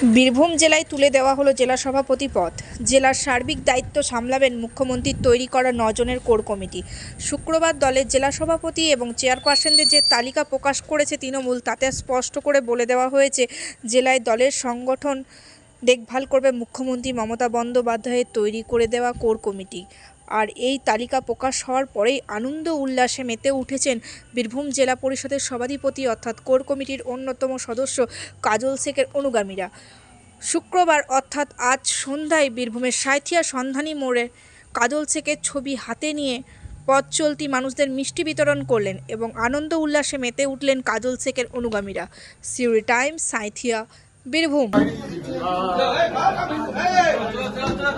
বীরভূম জেলায় তুলে দেওয়া হলো জেলা সভাপতি পদ। জেলার সার্বিক দায়িত্ব সামলাবেন মুখ্যমন্ত্রীর তৈরি করা নজনের কোর কমিটি। শুক্রবার দলের জেলা সভাপতি এবং চেয়ারপারসনদের যে তালিকা প্রকাশ করেছে তৃণমূল, তাতে স্পষ্ট করে বলে দেওয়া হয়েছে, জেলায় দলের সংগঠন দেখভাল করবে মুখ্যমন্ত্রী মমতা বন্দ্যোপাধ্যায়ের তৈরি করে দেওয়া কোর কমিটি। আর এই তালিকা প্রকাশ হওয়ার পরেই আনন্দ উল্লাসে মেতে উঠেছেন বীরভূম জেলা পরিষদের সভাধিপতি অর্থাৎ কোর কমিটির অন্যতম সদস্য কাজল শেখের অনুগামীরা। শুক্রবার অর্থাৎ আজ সন্ধ্যায় বীরভূমের সাঁথিয়া সন্ধানী মোড়ে কাজল শেখের ছবি হাতে নিয়ে পথ চলতি মানুষদের মিষ্টি বিতরণ করলেন এবং আনন্দ উল্লাসে মেতে উঠলেন কাজল শেখের অনুগামীরা। সিউরি টাইম সাঁথিয়া, বীরভূম।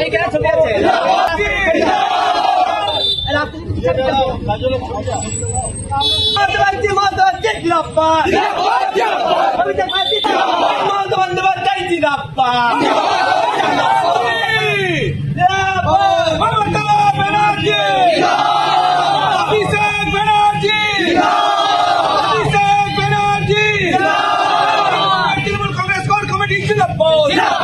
এইখানে ছবি আছে জিরাপ্পা Zero!